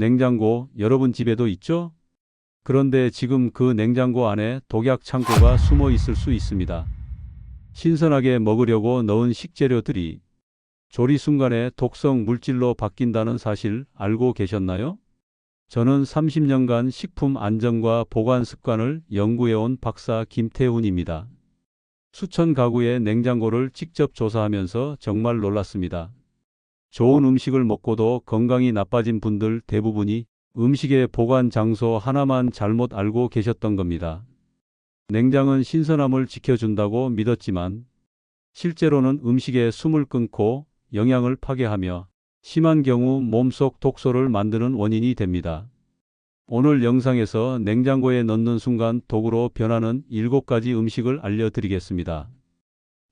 냉장고 여러분 집에도 있죠? 그런데 지금 그 냉장고 안에 독약 창고가 숨어 있을 수 있습니다. 신선하게 먹으려고 넣은 식재료들이 조리 순간에 독성 물질로 바뀐다는 사실 알고 계셨나요? 저는 30년간 식품 안전과 보관 습관을 연구해온 박사 김태훈입니다. 수천 가구의 냉장고를 직접 조사하면서 정말 놀랐습니다. 좋은 음식을 먹고도 건강이 나빠진 분들 대부분이 음식의 보관 장소 하나만 잘못 알고 계셨던 겁니다. 냉장은 신선함을 지켜준다고 믿었지만 실제로는 음식에 숨을 끊고 영양을 파괴하며 심한 경우 몸속 독소를 만드는 원인이 됩니다. 오늘 영상에서 냉장고에 넣는 순간 독으로 변하는 7가지 음식을 알려드리겠습니다.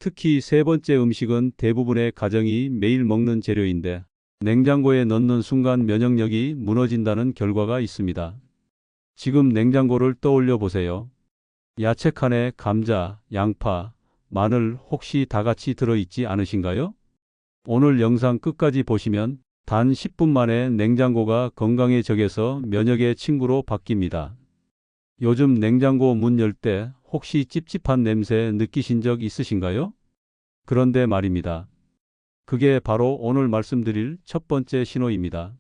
특히 세 번째 음식은 대부분의 가정이 매일 먹는 재료인데 냉장고에 넣는 순간 면역력이 무너진다는 결과가 있습니다. 지금 냉장고를 떠올려 보세요. 야채 칸에 감자, 양파, 마늘 혹시 다 같이 들어있지 않으신가요? 오늘 영상 끝까지 보시면 단 10분 만에 냉장고가 건강의 적에서 면역의 친구로 바뀝니다. 요즘 냉장고 문 열 때 혹시 찝찝한 냄새 느끼신 적 있으신가요? 그런데 말입니다. 그게 바로 오늘 말씀드릴 첫 번째 신호입니다.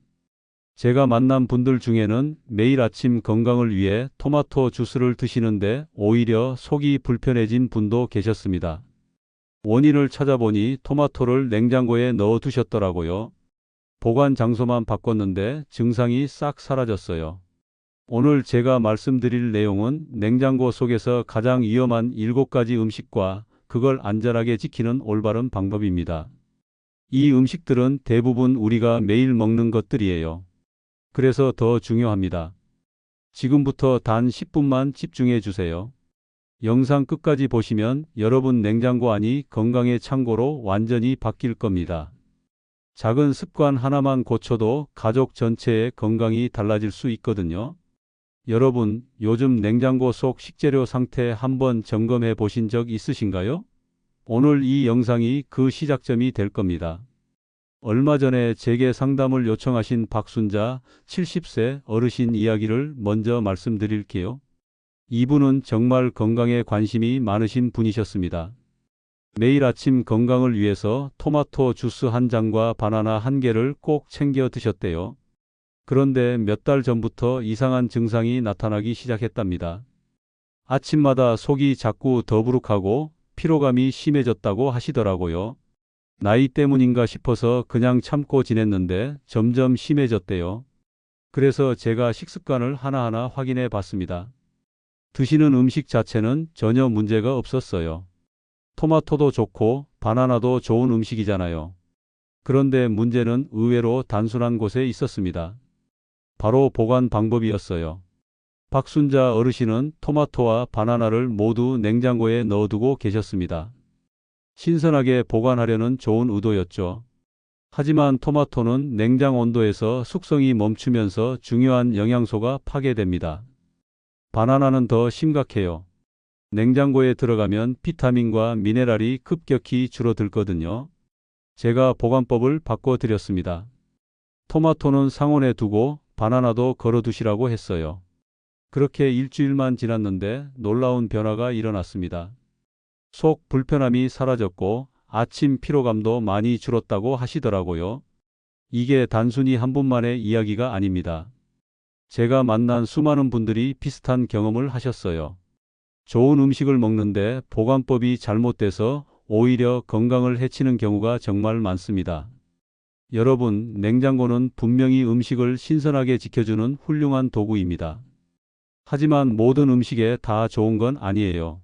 제가 만난 분들 중에는 매일 아침 건강을 위해 토마토 주스를 드시는데 오히려 속이 불편해진 분도 계셨습니다. 원인을 찾아보니 토마토를 냉장고에 넣어 두셨더라고요. 보관 장소만 바꿨는데 증상이 싹 사라졌어요. 오늘 제가 말씀드릴 내용은 냉장고 속에서 가장 위험한 7가지 음식과 그걸 안전하게 지키는 올바른 방법입니다. 이 음식들은 대부분 우리가 매일 먹는 것들이에요. 그래서 더 중요합니다. 지금부터 단 10분만 집중해 주세요. 영상 끝까지 보시면 여러분 냉장고 안이 건강의 창고로 완전히 바뀔 겁니다. 작은 습관 하나만 고쳐도 가족 전체의 건강이 달라질 수 있거든요. 여러분, 요즘 냉장고 속 식재료 상태 한번 점검해 보신 적 있으신가요? 오늘 이 영상이 그 시작점이 될 겁니다. 얼마 전에 제게 상담을 요청하신 박순자 70세 어르신 이야기를 먼저 말씀드릴게요. 이분은 정말 건강에 관심이 많으신 분이셨습니다. 매일 아침 건강을 위해서 토마토 주스 한 잔과 바나나 한 개를 꼭 챙겨 드셨대요. 그런데 몇 달 전부터 이상한 증상이 나타나기 시작했답니다. 아침마다 속이 자꾸 더부룩하고 피로감이 심해졌다고 하시더라고요. 나이 때문인가 싶어서 그냥 참고 지냈는데 점점 심해졌대요. 그래서 제가 식습관을 하나하나 확인해 봤습니다. 드시는 음식 자체는 전혀 문제가 없었어요. 토마토도 좋고 바나나도 좋은 음식이잖아요. 그런데 문제는 의외로 단순한 곳에 있었습니다. 바로 보관 방법이었어요. 박순자 어르신은 토마토와 바나나를 모두 냉장고에 넣어두고 계셨습니다. 신선하게 보관하려는 좋은 의도였죠. 하지만 토마토는 냉장 온도에서 숙성이 멈추면서 중요한 영양소가 파괴됩니다. 바나나는 더 심각해요. 냉장고에 들어가면 비타민과 미네랄이 급격히 줄어들거든요. 제가 보관법을 바꿔드렸습니다. 토마토는 상온에 두고 바나나도 걸어두시라고 했어요. 그렇게 일주일만 지났는데 놀라운 변화가 일어났습니다. 속 불편함이 사라졌고 아침 피로감도 많이 줄었다고 하시더라고요. 이게 단순히 한 분만의 이야기가 아닙니다. 제가 만난 수많은 분들이 비슷한 경험을 하셨어요. 좋은 음식을 먹는데 보관법이 잘못돼서 오히려 건강을 해치는 경우가 정말 많습니다. 여러분, 냉장고는 분명히 음식을 신선하게 지켜주는 훌륭한 도구입니다. 하지만 모든 음식에 다 좋은 건 아니에요.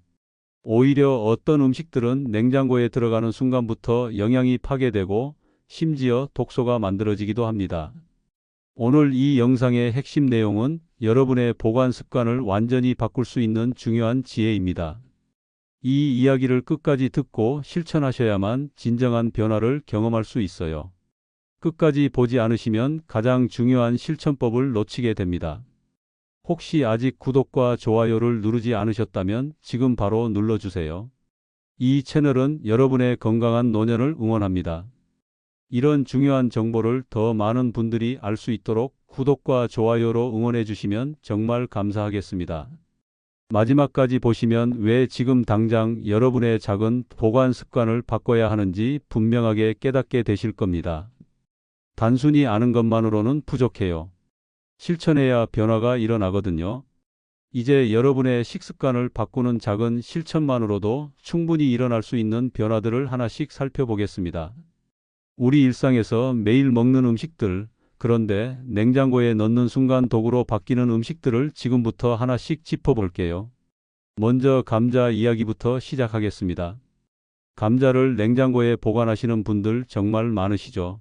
오히려 어떤 음식들은 냉장고에 들어가는 순간부터 영양이 파괴되고 심지어 독소가 만들어지기도 합니다. 오늘 이 영상의 핵심 내용은 여러분의 보관 습관을 완전히 바꿀 수 있는 중요한 지혜입니다. 이 이야기를 끝까지 듣고 실천하셔야만 진정한 변화를 경험할 수 있어요. 끝까지 보지 않으시면 가장 중요한 실천법을 놓치게 됩니다. 혹시 아직 구독과 좋아요를 누르지 않으셨다면 지금 바로 눌러주세요. 이 채널은 여러분의 건강한 노년을 응원합니다. 이런 중요한 정보를 더 많은 분들이 알 수 있도록 구독과 좋아요로 응원해 주시면 정말 감사하겠습니다. 마지막까지 보시면 왜 지금 당장 여러분의 작은 보관 습관을 바꿔야 하는지 분명하게 깨닫게 되실 겁니다. 단순히 아는 것만으로는 부족해요. 실천해야 변화가 일어나거든요. 이제 여러분의 식습관을 바꾸는 작은 실천만으로도 충분히 일어날 수 있는 변화들을 하나씩 살펴보겠습니다. 우리 일상에서 매일 먹는 음식들, 그런데 냉장고에 넣는 순간 도구로 바뀌는 음식들을 지금부터 하나씩 짚어볼게요. 먼저 감자 이야기부터 시작하겠습니다. 감자를 냉장고에 보관하시는 분들 정말 많으시죠?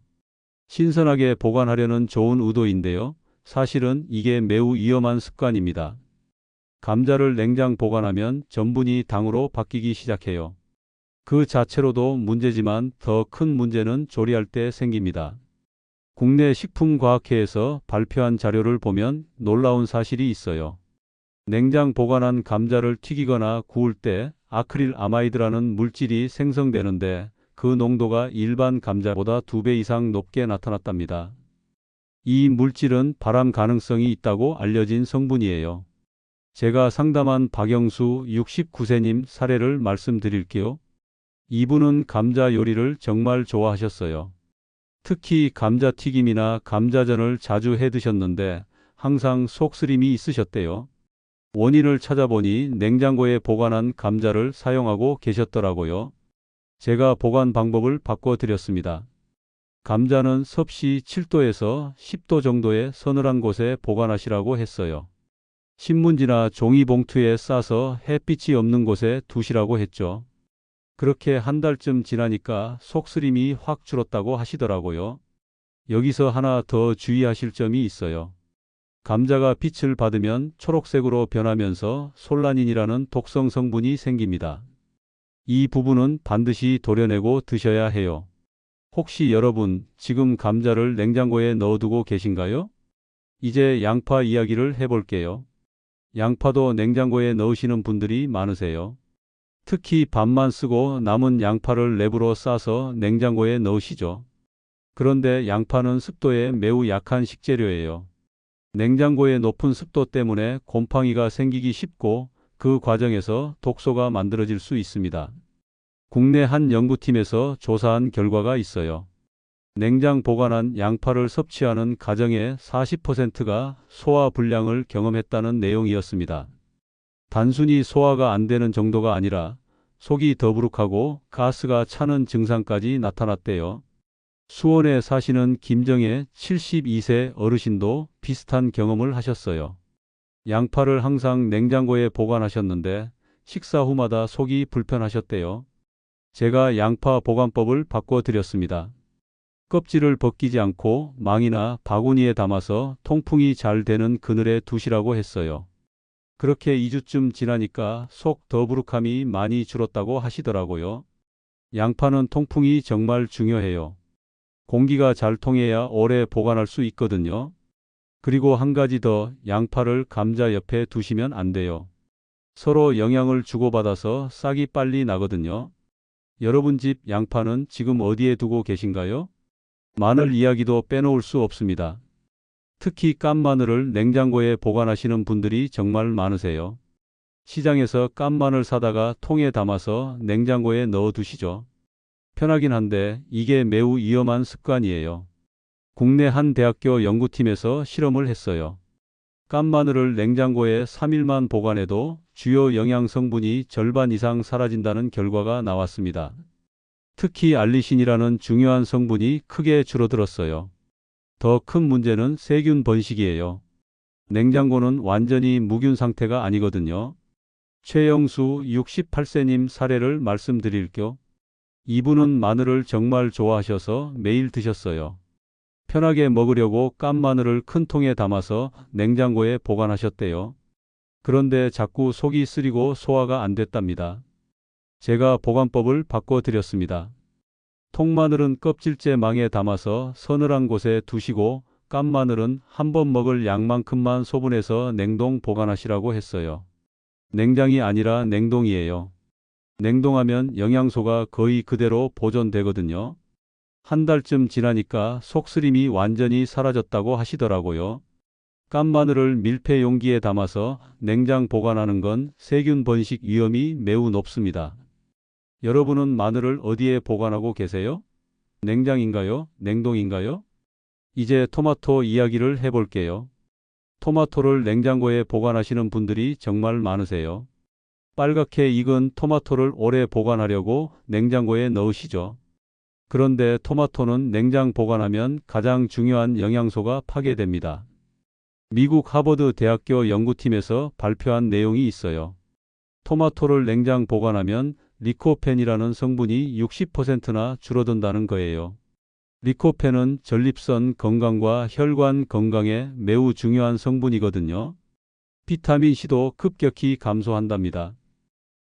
신선하게 보관하려는 좋은 의도인데요. 사실은 이게 매우 위험한 습관입니다. 감자를 냉장 보관하면 전분이 당으로 바뀌기 시작해요. 그 자체로도 문제지만 더 큰 문제는 조리할 때 생깁니다. 국내 식품과학회에서 발표한 자료를 보면 놀라운 사실이 있어요. 냉장 보관한 감자를 튀기거나 구울 때 아크릴 아마이드라는 물질이 생성되는데 그 농도가 일반 감자보다 2배 이상 높게 나타났답니다. 이 물질은 발암 가능성이 있다고 알려진 성분이에요. 제가 상담한 박영수 69세님 사례를 말씀드릴게요. 이분은 감자 요리를 정말 좋아하셨어요. 특히 감자튀김이나 감자전을 자주 해 드셨는데 항상 속쓰림이 있으셨대요. 원인을 찾아보니 냉장고에 보관한 감자를 사용하고 계셨더라고요. 제가 보관 방법을 바꿔드렸습니다. 감자는 섭씨 7도에서 10도 정도의 서늘한 곳에 보관하시라고 했어요. 신문지나 종이 봉투에 싸서 햇빛이 없는 곳에 두시라고 했죠. 그렇게 한 달쯤 지나니까 속쓰림이 확 줄었다고 하시더라고요. 여기서 하나 더 주의하실 점이 있어요. 감자가 빛을 받으면 초록색으로 변하면서 솔라닌이라는 독성 성분이 생깁니다. 이 부분은 반드시 도려내고 드셔야 해요. 혹시 여러분 지금 감자를 냉장고에 넣어두고 계신가요? 이제 양파 이야기를 해볼게요. 양파도 냉장고에 넣으시는 분들이 많으세요. 특히 밥만 쓰고 남은 양파를 랩으로 싸서 냉장고에 넣으시죠. 그런데 양파는 습도에 매우 약한 식재료예요. 냉장고의 높은 습도 때문에 곰팡이가 생기기 쉽고 그 과정에서 독소가 만들어질 수 있습니다. 국내 한 연구팀에서 조사한 결과가 있어요. 냉장 보관한 양파를 섭취하는 가정의 40%가 소화 불량을 경험했다는 내용이었습니다. 단순히 소화가 안 되는 정도가 아니라 속이 더부룩하고 가스가 차는 증상까지 나타났대요. 수원에 사시는 김정혜 72세 어르신도 비슷한 경험을 하셨어요. 양파를 항상 냉장고에 보관하셨는데 식사 후마다 속이 불편하셨대요. 제가 양파 보관법을 바꿔드렸습니다. 껍질을 벗기지 않고 망이나 바구니에 담아서 통풍이 잘 되는 그늘에 두시라고 했어요. 그렇게 2주쯤 지나니까 속 더부룩함이 많이 줄었다고 하시더라고요. 양파는 통풍이 정말 중요해요. 공기가 잘 통해야 오래 보관할 수 있거든요. 그리고 한 가지 더 양파를 감자 옆에 두시면 안 돼요. 서로 영향을 주고받아서 싹이 빨리 나거든요. 여러분 집 양파는 지금 어디에 두고 계신가요? 마늘 이야기도 빼놓을 수 없습니다. 특히 깐 마늘을 냉장고에 보관하시는 분들이 정말 많으세요. 시장에서 깐 마늘 사다가 통에 담아서 냉장고에 넣어 두시죠. 편하긴 한데 이게 매우 위험한 습관이에요. 국내 한 대학교 연구팀에서 실험을 했어요. 깐 마늘을 냉장고에 3일만 보관해도 주요 영양 성분이 절반 이상 사라진다는 결과가 나왔습니다. 특히 알리신이라는 중요한 성분이 크게 줄어들었어요. 더 큰 문제는 세균 번식이에요. 냉장고는 완전히 무균 상태가 아니거든요. 최영수 68세님 사례를 말씀드릴게요. 이분은 마늘을 정말 좋아하셔서 매일 드셨어요. 편하게 먹으려고 깐 마늘을 큰 통에 담아서 냉장고에 보관하셨대요. 그런데 자꾸 속이 쓰리고 소화가 안 됐답니다. 제가 보관법을 바꿔드렸습니다. 통마늘은 껍질째 망에 담아서 서늘한 곳에 두시고 깐 마늘은 한 번 먹을 양만큼만 소분해서 냉동 보관하시라고 했어요. 냉장이 아니라 냉동이에요. 냉동하면 영양소가 거의 그대로 보존되거든요. 한 달쯤 지나니까 속쓰림이 완전히 사라졌다고 하시더라고요. 깐 마늘을 밀폐 용기에 담아서 냉장 보관하는 건 세균 번식 위험이 매우 높습니다. 여러분은 마늘을 어디에 보관하고 계세요? 냉장인가요? 냉동인가요? 이제 토마토 이야기를 해볼게요. 토마토를 냉장고에 보관하시는 분들이 정말 많으세요. 빨갛게 익은 토마토를 오래 보관하려고 냉장고에 넣으시죠. 그런데 토마토는 냉장 보관하면 가장 중요한 영양소가 파괴됩니다. 미국 하버드 대학교 연구팀에서 발표한 내용이 있어요. 토마토를 냉장 보관하면 리코펜이라는 성분이 60%나 줄어든다는 거예요. 리코펜은 전립선 건강과 혈관 건강에 매우 중요한 성분이거든요. 비타민 C도 급격히 감소한답니다.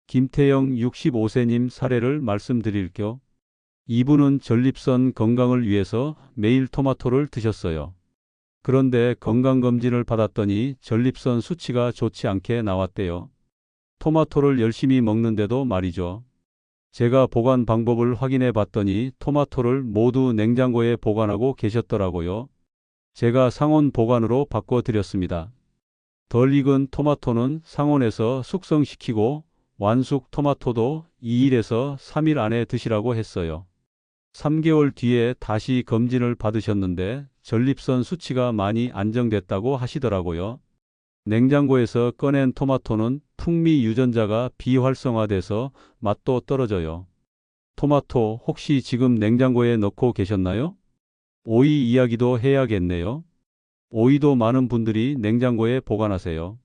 김태영 65세님 사례를 말씀드릴게요. 이분은 전립선 건강을 위해서 매일 토마토를 드셨어요. 그런데 건강검진을 받았더니 전립선 수치가 좋지 않게 나왔대요. 토마토를 열심히 먹는데도 말이죠. 제가 보관 방법을 확인해 봤더니 토마토를 모두 냉장고에 보관하고 계셨더라고요. 제가 상온 보관으로 바꿔드렸습니다. 덜 익은 토마토는 상온에서 숙성시키고 완숙 토마토도 2일에서 3일 안에 드시라고 했어요. 3개월 뒤에 다시 검진을 받으셨는데 전립선 수치가 많이 안정됐다고 하시더라고요. 냉장고에서 꺼낸 토마토는 풍미 유전자가 비활성화돼서 맛도 떨어져요. 토마토 혹시 지금 냉장고에 넣고 계셨나요? 오이 이야기도 해야겠네요. 오이도 많은 분들이 냉장고에 보관하세요.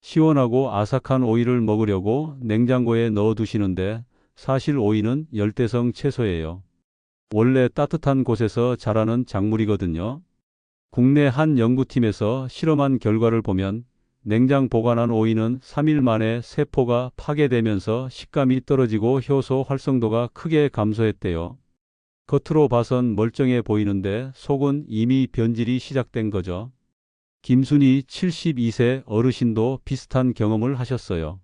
시원하고 아삭한 오이를 먹으려고 냉장고에 넣어 두시는데 사실 오이는 열대성 채소예요. 원래 따뜻한 곳에서 자라는 작물이거든요. 국내 한 연구팀에서 실험한 결과를 보면 냉장 보관한 오이는 3일 만에 세포가 파괴되면서 식감이 떨어지고 효소 활성도가 크게 감소했대요. 겉으로 봐선 멀쩡해 보이는데 속은 이미 변질이 시작된 거죠. 김순희 72세 어르신도 비슷한 경험을 하셨어요.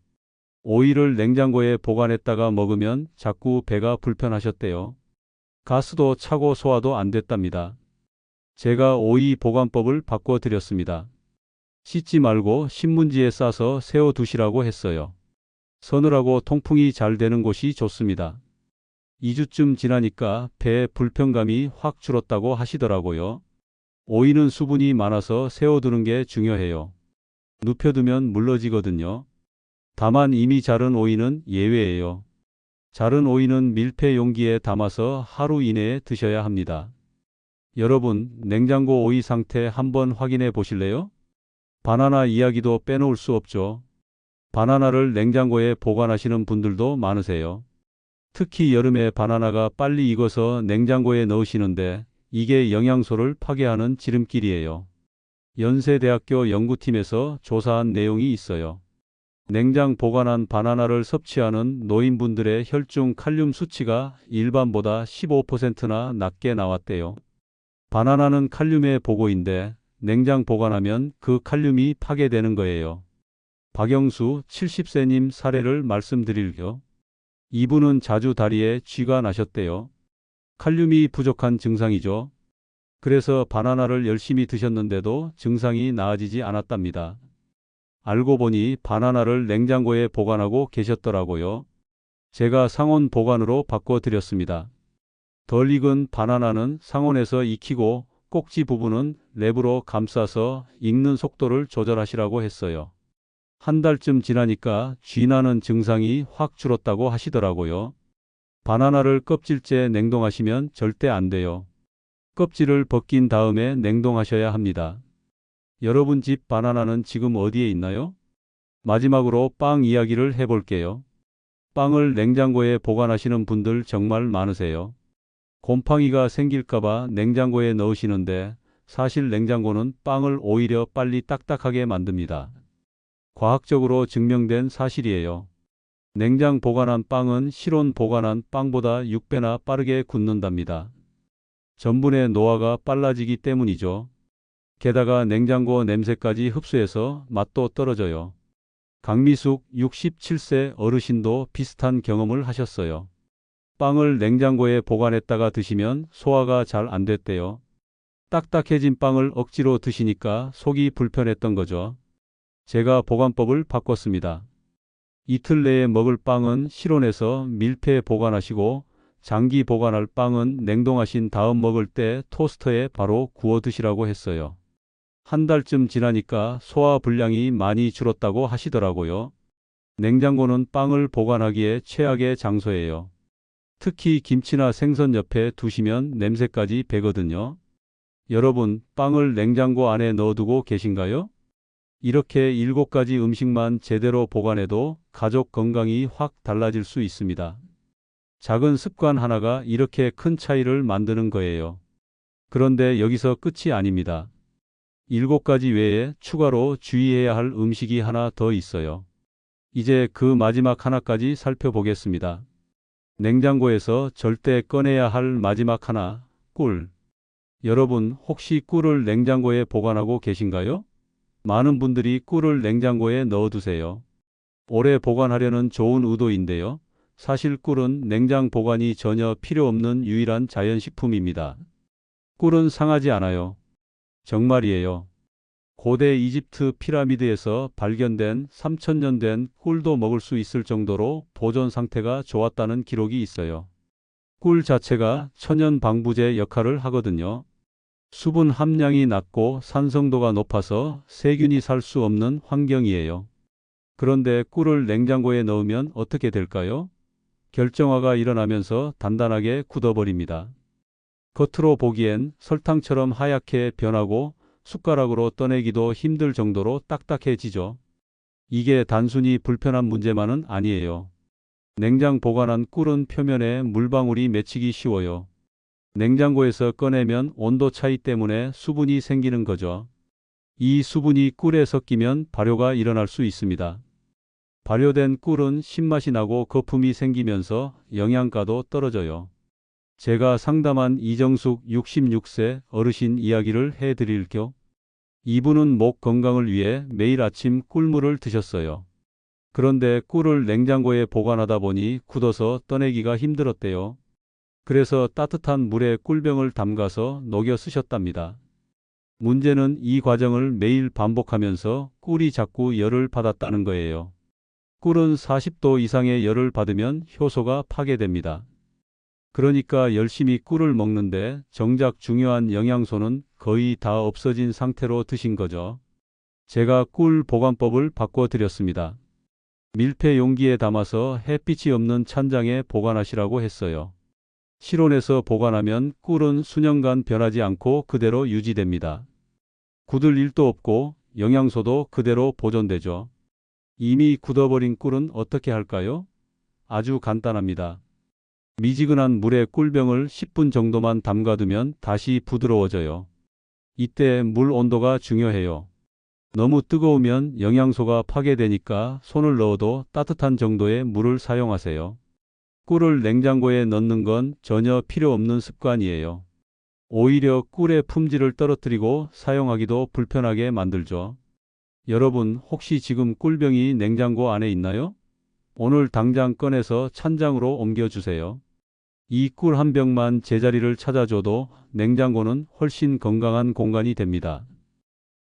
오이를 냉장고에 보관했다가 먹으면 자꾸 배가 불편하셨대요. 가스도 차고 소화도 안 됐답니다. 제가 오이 보관법을 바꿔드렸습니다. 씻지 말고 신문지에 싸서 세워 두시라고 했어요. 서늘하고 통풍이 잘 되는 곳이 좋습니다. 2주쯤 지나니까 배에 불편감이 확 줄었다고 하시더라고요. 오이는 수분이 많아서 세워두는 게 중요해요. 눕혀두면 물러지거든요. 다만 이미 자른 오이는 예외예요. 자른 오이는 밀폐 용기에 담아서 하루 이내에 드셔야 합니다. 여러분, 냉장고 오이 상태 한번 확인해 보실래요? 바나나 이야기도 빼놓을 수 없죠. 바나나를 냉장고에 보관하시는 분들도 많으세요. 특히 여름에 바나나가 빨리 익어서 냉장고에 넣으시는데 이게 영양소를 파괴하는 지름길이에요. 연세대학교 연구팀에서 조사한 내용이 있어요. 냉장 보관한 바나나를 섭취하는 노인분들의 혈중 칼륨 수치가 일반보다 15%나 낮게 나왔대요. 바나나는 칼륨의 보고인데 냉장 보관하면 그 칼륨이 파괴되는 거예요. 박영수 70세님 사례를 말씀드릴게요. 이분은 자주 다리에 쥐가 나셨대요. 칼륨이 부족한 증상이죠. 그래서 바나나를 열심히 드셨는데도 증상이 나아지지 않았답니다. 알고 보니 바나나를 냉장고에 보관하고 계셨더라고요. 제가 상온 보관으로 바꿔드렸습니다. 덜 익은 바나나는 상온에서 익히고 꼭지 부분은 랩으로 감싸서 익는 속도를 조절하시라고 했어요. 한 달쯤 지나니까 쥐나는 증상이 확 줄었다고 하시더라고요. 바나나를 껍질째 냉동하시면 절대 안 돼요. 껍질을 벗긴 다음에 냉동하셔야 합니다. 여러분 집 바나나는 지금 어디에 있나요? 마지막으로 빵 이야기를 해볼게요. 빵을 냉장고에 보관하시는 분들 정말 많으세요. 곰팡이가 생길까봐 냉장고에 넣으시는데 사실 냉장고는 빵을 오히려 빨리 딱딱하게 만듭니다. 과학적으로 증명된 사실이에요. 냉장 보관한 빵은 실온 보관한 빵보다 6배나 빠르게 굳는답니다. 전분의 노화가 빨라지기 때문이죠. 게다가 냉장고 냄새까지 흡수해서 맛도 떨어져요. 강미숙 67세 어르신도 비슷한 경험을 하셨어요. 빵을 냉장고에 보관했다가 드시면 소화가 잘 안 됐대요. 딱딱해진 빵을 억지로 드시니까 속이 불편했던 거죠. 제가 보관법을 바꿨습니다. 이틀 내에 먹을 빵은 실온에서 밀폐 보관하시고 장기 보관할 빵은 냉동하신 다음 먹을 때 토스터에 바로 구워 드시라고 했어요. 한 달쯤 지나니까 소화 불량이 많이 줄었다고 하시더라고요. 냉장고는 빵을 보관하기에 최악의 장소예요. 특히 김치나 생선 옆에 두시면 냄새까지 배거든요. 여러분, 빵을 냉장고 안에 넣어두고 계신가요? 이렇게 일곱 가지 음식만 제대로 보관해도 가족 건강이 확 달라질 수 있습니다. 작은 습관 하나가 이렇게 큰 차이를 만드는 거예요. 그런데 여기서 끝이 아닙니다. 일곱 가지 외에 추가로 주의해야 할 음식이 하나 더 있어요. 이제 그 마지막 하나까지 살펴보겠습니다. 냉장고에서 절대 꺼내야 할 마지막 하나, 꿀. 여러분, 혹시 꿀을 냉장고에 보관하고 계신가요? 많은 분들이 꿀을 냉장고에 넣어두세요. 오래 보관하려는 좋은 의도인데요. 사실 꿀은 냉장 보관이 전혀 필요 없는 유일한 자연식품입니다. 꿀은 상하지 않아요. 정말이에요. 고대 이집트 피라미드에서 발견된 3000년 된 꿀도 먹을 수 있을 정도로 보존 상태가 좋았다는 기록이 있어요. 꿀 자체가 천연 방부제 역할을 하거든요. 수분 함량이 낮고 산성도가 높아서 세균이 살 수 없는 환경이에요. 그런데 꿀을 냉장고에 넣으면 어떻게 될까요? 결정화가 일어나면서 단단하게 굳어버립니다. 겉으로 보기엔 설탕처럼 하얗게 변하고 숟가락으로 떠내기도 힘들 정도로 딱딱해지죠. 이게 단순히 불편한 문제만은 아니에요. 냉장 보관한 꿀은 표면에 물방울이 맺히기 쉬워요. 냉장고에서 꺼내면 온도 차이 때문에 수분이 생기는 거죠. 이 수분이 꿀에 섞이면 발효가 일어날 수 있습니다. 발효된 꿀은 신맛이 나고 거품이 생기면서 영양가도 떨어져요. 제가 상담한 이정숙 66세 어르신 이야기를 해드릴 겸 이분은 목 건강을 위해 매일 아침 꿀물을 드셨어요. 그런데 꿀을 냉장고에 보관하다 보니 굳어서 떠내기가 힘들었대요. 그래서 따뜻한 물에 꿀병을 담가서 녹여 쓰셨답니다. 문제는 이 과정을 매일 반복하면서 꿀이 자꾸 열을 받았다는 거예요. 꿀은 40도 이상의 열을 받으면 효소가 파괴됩니다. 그러니까 열심히 꿀을 먹는데 정작 중요한 영양소는 거의 다 없어진 상태로 드신 거죠. 제가 꿀 보관법을 바꿔드렸습니다. 밀폐 용기에 담아서 햇빛이 없는 찬장에 보관하시라고 했어요. 실온에서 보관하면 꿀은 수년간 변하지 않고 그대로 유지됩니다. 굳을 일도 없고 영양소도 그대로 보존되죠. 이미 굳어버린 꿀은 어떻게 할까요? 아주 간단합니다. 미지근한 물에 꿀병을 10분 정도만 담가두면 다시 부드러워져요. 이때 물 온도가 중요해요. 너무 뜨거우면 영양소가 파괴되니까 손을 넣어도 따뜻한 정도의 물을 사용하세요. 꿀을 냉장고에 넣는 건 전혀 필요 없는 습관이에요. 오히려 꿀의 품질을 떨어뜨리고 사용하기도 불편하게 만들죠. 여러분, 혹시 지금 꿀병이 냉장고 안에 있나요? 오늘 당장 꺼내서 찬장으로 옮겨주세요. 이 꿀 한 병만 제자리를 찾아줘도 냉장고는 훨씬 건강한 공간이 됩니다.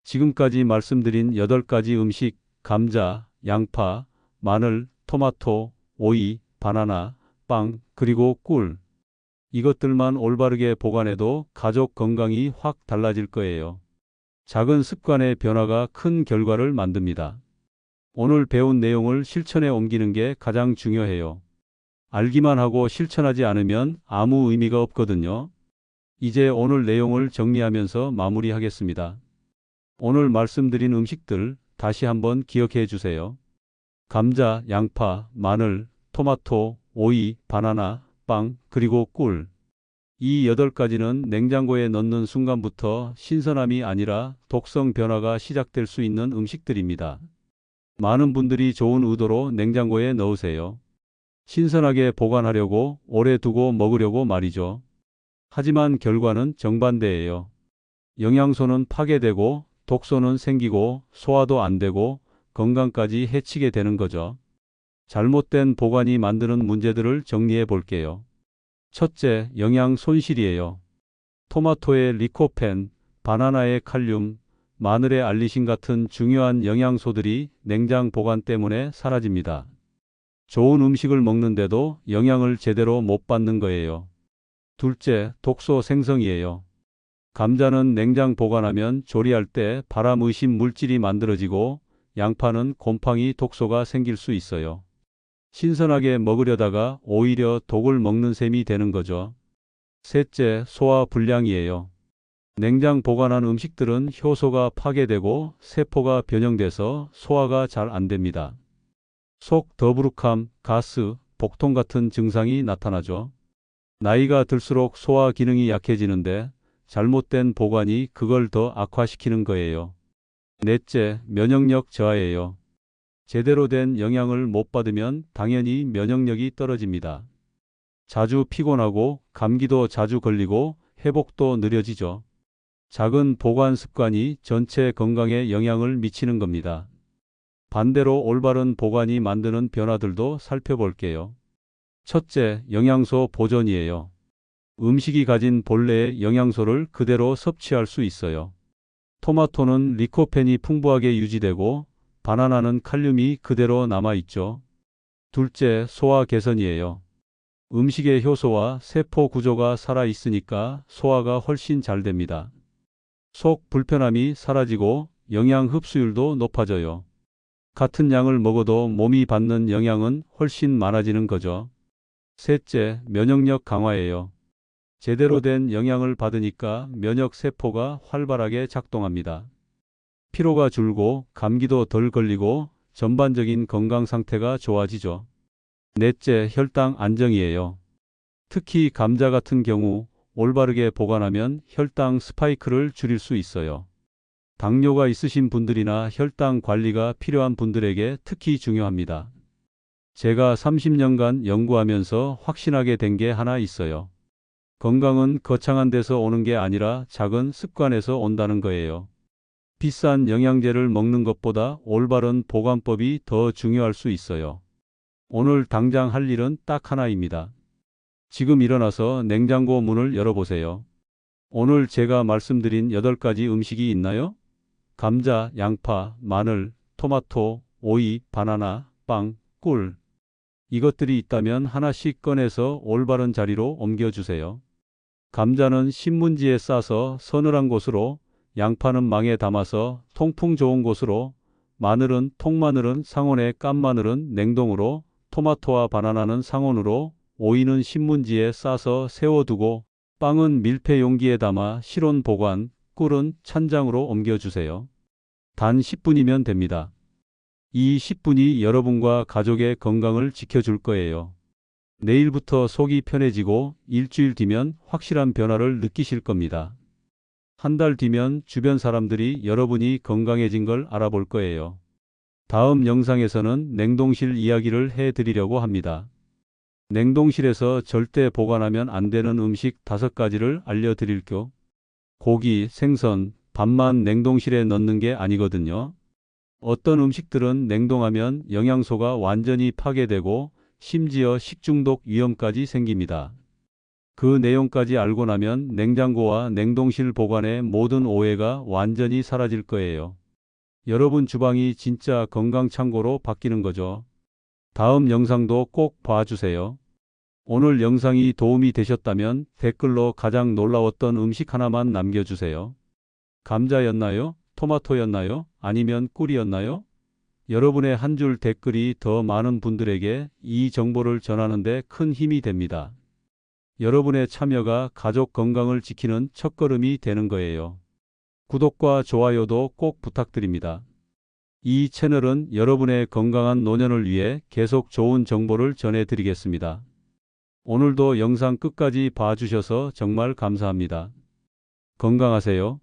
지금까지 말씀드린 8가지 음식, 감자, 양파, 마늘, 토마토, 오이, 바나나, 빵, 그리고 꿀. 이것들만 올바르게 보관해도 가족 건강이 확 달라질 거예요. 작은 습관의 변화가 큰 결과를 만듭니다. 오늘 배운 내용을 실천에 옮기는 게 가장 중요해요. 알기만 하고 실천하지 않으면 아무 의미가 없거든요. 이제 오늘 내용을 정리하면서 마무리하겠습니다. 오늘 말씀드린 음식들 다시 한번 기억해 주세요. 감자, 양파, 마늘, 토마토, 오이, 바나나, 빵, 그리고 꿀. 이 여덟 가지는 냉장고에 넣는 순간부터 신선함이 아니라 독성 변화가 시작될 수 있는 음식들입니다. 많은 분들이 좋은 의도로 냉장고에 넣으세요. 신선하게 보관하려고 오래 두고 먹으려고 말이죠. 하지만 결과는 정반대예요. 영양소는 파괴되고 독소는 생기고 소화도 안 되고 건강까지 해치게 되는 거죠. 잘못된 보관이 만드는 문제들을 정리해 볼게요. 첫째, 영양 손실이에요. 토마토의 리코펜, 바나나의 칼륨, 마늘의 알리신 같은 중요한 영양소들이 냉장 보관 때문에 사라집니다. 좋은 음식을 먹는데도 영양을 제대로 못 받는 거예요. 둘째, 독소 생성이에요. 감자는 냉장 보관하면 조리할 때 발암 의심 물질이 만들어지고 양파는 곰팡이 독소가 생길 수 있어요. 신선하게 먹으려다가 오히려 독을 먹는 셈이 되는 거죠. 셋째, 소화 불량이에요. 냉장 보관한 음식들은 효소가 파괴되고 세포가 변형돼서 소화가 잘 안 됩니다. 속 더부룩함, 가스, 복통 같은 증상이 나타나죠. 나이가 들수록 소화 기능이 약해지는데 잘못된 보관이 그걸 더 악화시키는 거예요. 넷째, 면역력 저하예요. 제대로 된 영양을 못 받으면 당연히 면역력이 떨어집니다. 자주 피곤하고 감기도 자주 걸리고 회복도 느려지죠. 작은 보관 습관이 전체 건강에 영향을 미치는 겁니다. 반대로 올바른 보관이 만드는 변화들도 살펴볼게요. 첫째, 영양소 보존이에요. 음식이 가진 본래의 영양소를 그대로 섭취할 수 있어요. 토마토는 리코펜이 풍부하게 유지되고 바나나는 칼륨이 그대로 남아있죠. 둘째, 소화 개선이에요. 음식의 효소와 세포 구조가 살아있으니까 소화가 훨씬 잘 됩니다. 속 불편함이 사라지고 영양 흡수율도 높아져요. 같은 양을 먹어도 몸이 받는 영양은 훨씬 많아지는 거죠. 셋째, 면역력 강화예요. 제대로 된 영양을 받으니까 면역 세포가 활발하게 작동합니다. 피로가 줄고 감기도 덜 걸리고 전반적인 건강 상태가 좋아지죠. 넷째, 혈당 안정이에요. 특히 감자 같은 경우 올바르게 보관하면 혈당 스파이크를 줄일 수 있어요. 당뇨가 있으신 분들이나 혈당 관리가 필요한 분들에게 특히 중요합니다. 제가 30년간 연구하면서 확신하게 된 게 하나 있어요. 건강은 거창한 데서 오는 게 아니라 작은 습관에서 온다는 거예요. 비싼 영양제를 먹는 것보다 올바른 보관법이 더 중요할 수 있어요. 오늘 당장 할 일은 딱 하나입니다. 지금 일어나서 냉장고 문을 열어보세요. 오늘 제가 말씀드린 8가지 음식이 있나요? 감자, 양파, 마늘, 토마토, 오이, 바나나, 빵, 꿀. 이것들이 있다면 하나씩 꺼내서 올바른 자리로 옮겨주세요. 감자는 신문지에 싸서 서늘한 곳으로, 양파는 망에 담아서 통풍 좋은 곳으로, 마늘은 통마늘은 상온에 깐 마늘은 냉동으로, 토마토와 바나나는 상온으로, 오이는 신문지에 싸서 세워두고, 빵은 밀폐 용기에 담아 실온 보관, 꿀은 찬장으로 옮겨주세요. 단 10분이면 됩니다. 이 10분이 여러분과 가족의 건강을 지켜줄 거예요. 내일부터 속이 편해지고 일주일 뒤면 확실한 변화를 느끼실 겁니다. 한 달 뒤면 주변 사람들이 여러분이 건강해진 걸 알아볼 거예요. 다음 영상에서는 냉동실 이야기를 해 드리려고 합니다. 냉동실에서 절대 보관하면 안 되는 음식 다섯 가지를 알려드릴게요. 고기, 생선, 밥만 냉동실에 넣는 게 아니거든요. 어떤 음식들은 냉동하면 영양소가 완전히 파괴되고 심지어 식중독 위험까지 생깁니다. 그 내용까지 알고 나면 냉장고와 냉동실 보관의 모든 오해가 완전히 사라질 거예요. 여러분 주방이 진짜 건강창고로 바뀌는 거죠. 다음 영상도 꼭 봐주세요. 오늘 영상이 도움이 되셨다면 댓글로 가장 놀라웠던 음식 하나만 남겨주세요. 감자였나요? 토마토였나요? 아니면 꿀이었나요? 여러분의 한 줄 댓글이 더 많은 분들에게 이 정보를 전하는데 큰 힘이 됩니다. 여러분의 참여가 가족 건강을 지키는 첫걸음이 되는 거예요. 구독과 좋아요도 꼭 부탁드립니다. 이 채널은 여러분의 건강한 노년을 위해 계속 좋은 정보를 전해드리겠습니다. 오늘도 영상 끝까지 봐주셔서 정말 감사합니다. 건강하세요.